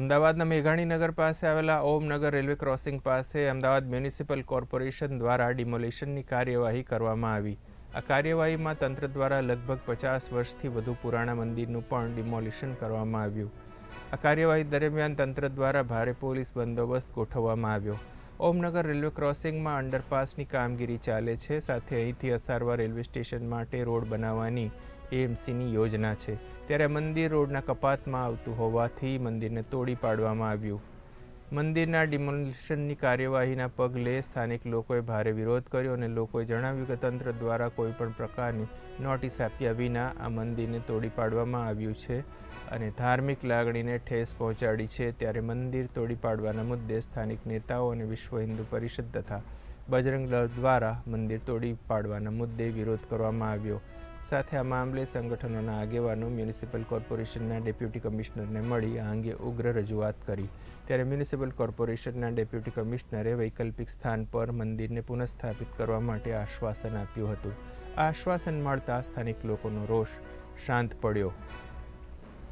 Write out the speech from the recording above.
અમદાવાદના મેઘાણીનગર પાસે આવેલા ઓમનગર રેલવે ક્રોસિંગ પાસે અમદાવાદ મ્યુનિસિપલ કોર્પોરેશન દ્વારા ડિમોલિશનની કાર્યવાહી કરવામાં આવી. આ કાર્યવાહીમાં તંત્ર દ્વારા લગભગ પચાસ વર્ષથી વધુ પુરાણા મંદિરનું પણ ડિમોલિશન કરવામાં આવ્યું. આ કાર્યવાહી દરમિયાન તંત્ર દ્વારા ભારે પોલીસ બંદોબસ્ત ગોઠવવામાં આવ્યો. ઓમનગર રેલવે ક્રોસિંગમાં અંડરપાસની કામગીરી ચાલે છે, સાથે અહીંથી અસારવા રેલવે સ્ટેશન માટે રોડ બનાવવાની એએમસીની યોજના છે. ત્યારે મંદિર રોડના કપાતમાં આવતું હોવાથી મંદિરને તોડી પાડવામાં આવ્યું. મંદિરના ડિમોલિશનની કાર્યવાહીના પગલે સ્થાનિક લોકોએ ભારે વિરોધ કર્યો અને લોકોએ જણાવ્યું કે તંત્ર દ્વારા કોઈપણ પ્રકારની નોટિસ આપ્યા વિના આ મંદિરને તોડી પાડવામાં આવ્યું છે અને ધાર્મિક લાગણીને ઠેસ પહોંચાડી છે. ત્યારે મંદિર તોડી પાડવાના મુદ્દે સ્થાનિક નેતાઓ અને વિશ્વ હિન્દુ પરિષદ તથા બજરંગ દળ દ્વારા મંદિર તોડી પાડવાના મુદ્દે વિરોધ કરવામાં આવ્યો. સાથે આ મામલે સંગઠનોના આગેવાનો મ્યુનિસિપલ કોર્પોરેશનના ડેપ્યુટી કમિશનરને મળી આ અંગે ઉગ્ર રજૂઆત કરી. ત્યારે મ્યુનિસિપલ કોર્પોરેશનના ડેપ્યુટી કમિશનરે વૈકલ્પિક સ્થાન પર મંદિરને પુનઃસ્થાપિત કરવા માટે આશ્વાસન આપ્યું હતું. આશ્વાસન મળતા સ્થાનિક લોકોનો રોષ શાંત પડ્યો.